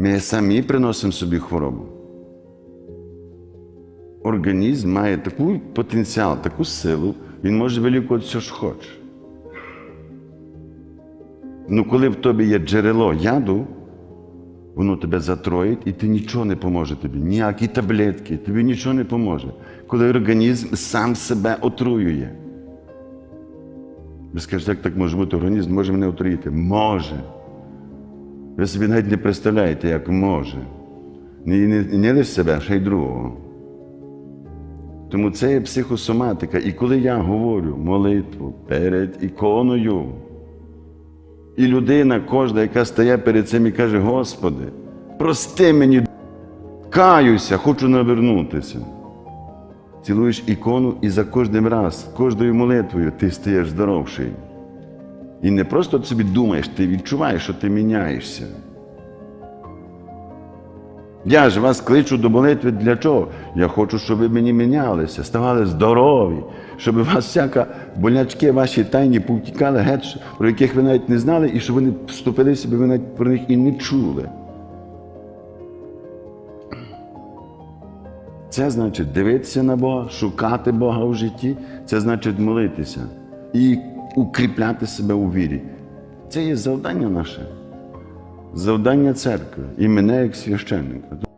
Ми самі приносимо собі хворобу. Організм має такий потенціал, таку силу, він може вилікувати все, що хоче. Ну, коли в тобі є джерело яду, воно тебе затроїть, і ти нічого не поможе тобі. Ніякі таблетки, тобі нічого не поможе. Коли організм сам себе отруює. Ви скажете, як так може бути? Організм може мене отруїти? Може. Ви собі навіть не представляєте, як може. Не, не, не лише себе, а ще й другого. Тому це є психосоматика. І коли я говорю молитву перед іконою, і людина кожна, яка стає перед цим і каже, Господи, прости мені, каюся, хочу навернутися. Цілуєш ікону і за кожним раз, кожною молитвою ти стаєш здоровший. І не просто собі думаєш, ти відчуваєш, що ти міняєшся. Я ж вас кличу до молитви для чого? Я хочу, щоб ви мені мінялися, ставали здорові, щоб у вас всяка болячки ваші тайні повтікали геть, про яких ви навіть не знали, і щоб вони вступили собі, ви навіть про них і не чули. Це значить дивитися на Бога, шукати Бога в житті, це значить молитися і укріпляти себе у вірі. Це є завдання наше, завдання церкви і мене як священника.